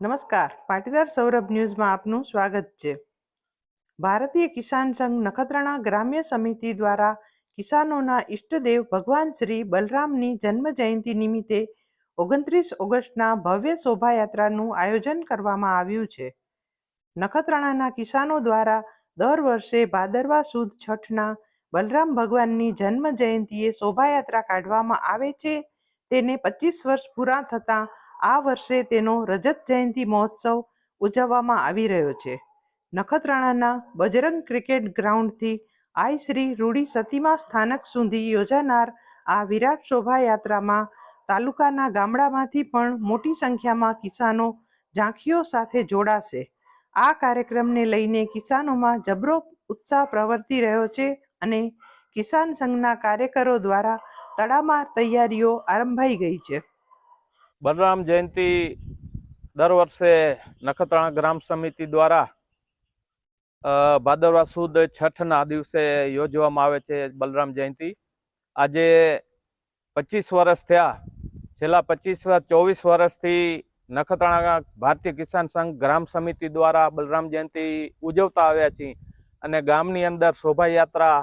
નમસ્કાર. પાટીદાર સૌરભ ન્યૂઝમાં આપનું સ્વાગત છે. ભારતીય કિસાન સંઘ નખત્રાણા ગ્રામ્ય સમિતિ દ્વારા કિસાનોના ઈષ્ટદેવ ભગવાન શ્રી બલરામની જન્મ જયંતિ નિમિત્તે ઓગણત્રીસ ઓગસ્ટના ભવ્ય શોભાયાત્રાનું આયોજન કરવામાં આવ્યું છે. નખત્રાણાના કિસાનો દ્વારા દર વર્ષે ભાદરવા સુદ છઠના બલરામ ભગવાનની જન્મ જયંતિએ શોભાયાત્રા કાઢવામાં આવે છે. તેને પચીસ વર્ષ પૂરા થતાં આ વર્ષે તેનો રજત જયંતિ મહોત્સવ ઉજવવામાં આવી રહ્યો છે. નખત્રાણાના બજરંગ ક્રિકેટ ગ્રાઉન્ડથી આઈ શ્રી રૂડી સતીમા સ્થાનક સુધી યોજાનાર આ વિરાટ શોભાયાત્રામાં તાલુકાના ગામડામાંથી પણ મોટી સંખ્યામાં કિસાનો ઝાંખીઓ સાથે જોડાશે. આ કાર્યક્રમને લઈને કિસાનોમાં જબરો ઉત્સાહ પ્રવર્તી રહ્યો છે અને કિસાન સંઘના કાર્યકરો દ્વારા તડામાર તૈયારીઓ આરંભાઈ ગઈ છે. બલરામ જયંતિ દર વર્ષે નખત્રાણા ગ્રામ સમિતિ દ્વારા ભાદરવા સુદ છઠના દિવસે યોજવામાં આવે છે બલરામ જયંતિ. આજે પચીસ વર્ષ થયા. છેલ્લા પચીસ વર્ષ ચોવીસ વર્ષથી નખત્રાણા ભારતીય કિસાન સંઘ ગ્રામ સમિતિ દ્વારા બલરામ જયંતિ ઉજવતા આવ્યા છીએ અને ગામની અંદર શોભાયાત્રા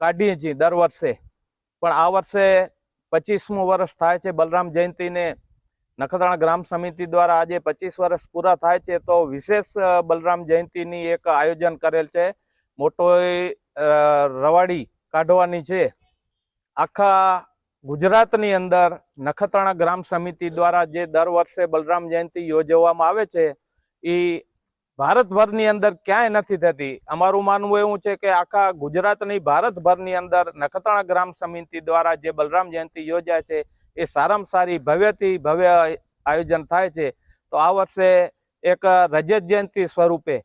કાઢીએ છીએ દર વર્ષે. પણ આ વર્ષે પચીસમું વર્ષ થાય છે બલરામ જયંતિને નખત્રાણા ગ્રામ સમિતિ દ્વારા આજે પચીસ વર્ષ પૂરા થાય છે તો વિશેષ બલરામ જયંતિની એક આયોજન કરેલ છે. મોટો રવાડી કાઢવાની છે. આખા ગુજરાતની અંદર નખત્રાણા ગ્રામ સમિતિ દ્વારા જે દર વર્ષે બલરામ જયંતિ યોજવામાં આવે છે એ ભારતભરની અંદર ક્યાંય નથી થતી. અમારું માનવું એવું છે કે આખા ગુજરાતની ભારતભરની અંદર નખત્રાણા ગ્રામ સમિતિ દ્વારા જે બલરામ જયંતિ યોજાય છે, એ સારામાં સારી ભવ્યથી ભવ્ય આયોજન થાય છે. તો આ વર્ષે એક રજત જયંતિ સ્વરૂપે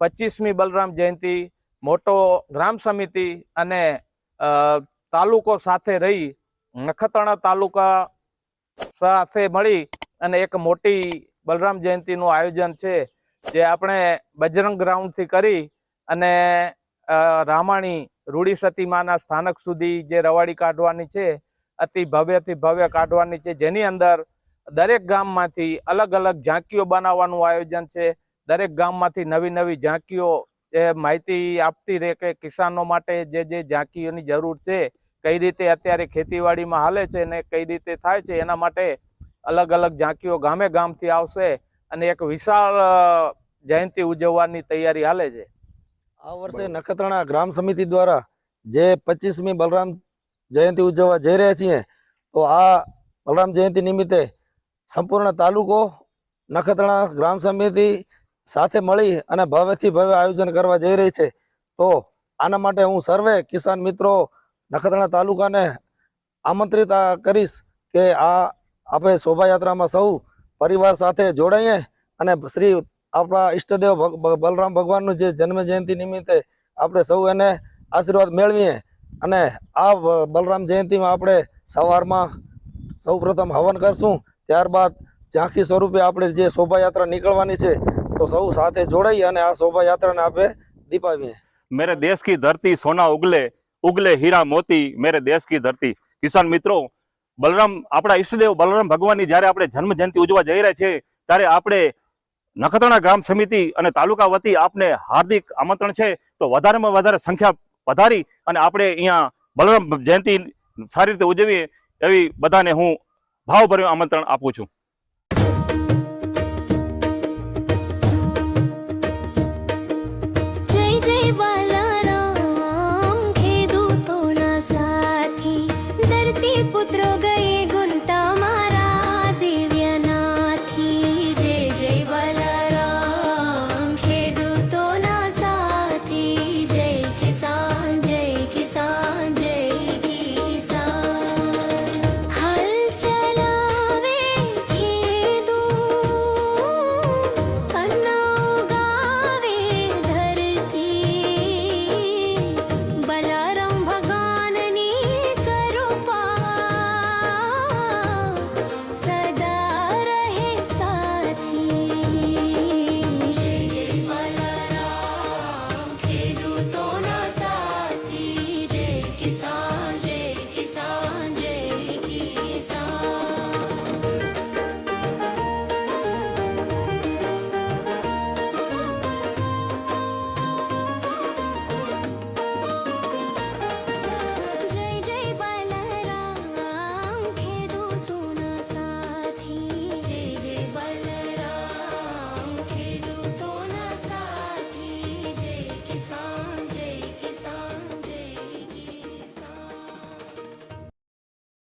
પચીસમી બલરામ જયંતિ મોટો ગ્રામ સમિતિ અને તાલુકો સાથે રહી નખત્રાણા તાલુકા સાથે મળી અને એક મોટી બલરામ જયંતિનું આયોજન છે. જે આપણે બજરંગ ગ્રાઉન્ડથી કરી અને રામાણી રૂડી સતીમાના સ્થાનક સુધી જે રવાડી કાઢવાની છે, અતિ ભવ્યથી ભવ્ય કાઢવાની છે, જેની અંદર દરેક ગામમાંથી અલગ અલગ ઝાંકીઓ બનાવવાનું આયોજન છે. દરેક ગામમાંથી નવી નવી ઝાંકીઓ એ માહિતી આપતી રહે કે કિસાનો માટે જે જે ઝાંકીઓની જરૂર છે, કઈ રીતે અત્યારે ખેતીવાડીમાં હાલે છે અને કઈ રીતે થાય છે, એના માટે અલગ અલગ ઝાંકીઓ ગામે ગામથી આવશે. અને એક વિશાળ જયંતિ ઉજવવાની તૈયારી હાલે છે? આ વર્ષે નખત્રાણા ગ્રામ સમિતિ દ્વારા જે પચીસમી બલરામ જયંતિ ઉજવવા જઈ રહ્યા છીએ, તો આ બલરામ જયંતિ નિમિત્તે સંપૂર્ણ તાલુકો નખત્રાણા ગ્રામ સમિતિ સાથે મળી અને ભવ્યથી ભવ્ય આયોજન કરવા જઈ રહી છે. તો આના માટે હું સર્વે કિસાન મિત્રો નખત્રાણા તાલુકાને આમંત્રિત કરીશ કે આ આપણે શોભાયાત્રામાં સૌ પરિવાર સાથે જોડાઈએ અને શ્રી આપણા ઈષ્ટદેવ બલરામ ભગવાનનું જે જન્મ જયંતિ નિમિત્તે આપણે સૌ એને આશીર્વાદ મેળવીએ અને આ બલરામ જયંતિમાં આપણે સવારમાં સૌપ્રથમ હવન કરશું. ત્યારબાદ ઝાંખી સ્વરૂપે આપણે જે શોભાયાત્રા નીકળવાની છે, તો સૌ સાથે જોડાઈ અને આ શોભાયાત્રાને આપણે દીપાવીએ. મેરે દેશ કી ધરતી સોના ઉગલે ઉગલે હીરા મોતી, મેરે દેશ કી ધરતી. કિસાન મિત્રો, બલરામ, આપણા ઈષ્ટદેવ બલરામ ભગવાનની જ્યારે આપણે જન્મ જયંતિ ઉજવા જઈ રહ્યા છીએ, ત્યારે આપણે નખત્રાણા ગ્રામ સમિતિ અને તાલુકા વતી આપને હાર્દિક આમંત્રણ છે. તો વધારેમાં વધારે સંખ્યા વધારી અને આપણે અહીંયા બલરામ જયંતિ સારી રીતે ઉજવીએ એવી બધાને હું ભાવભર્યું આમંત્રણ આપું છું.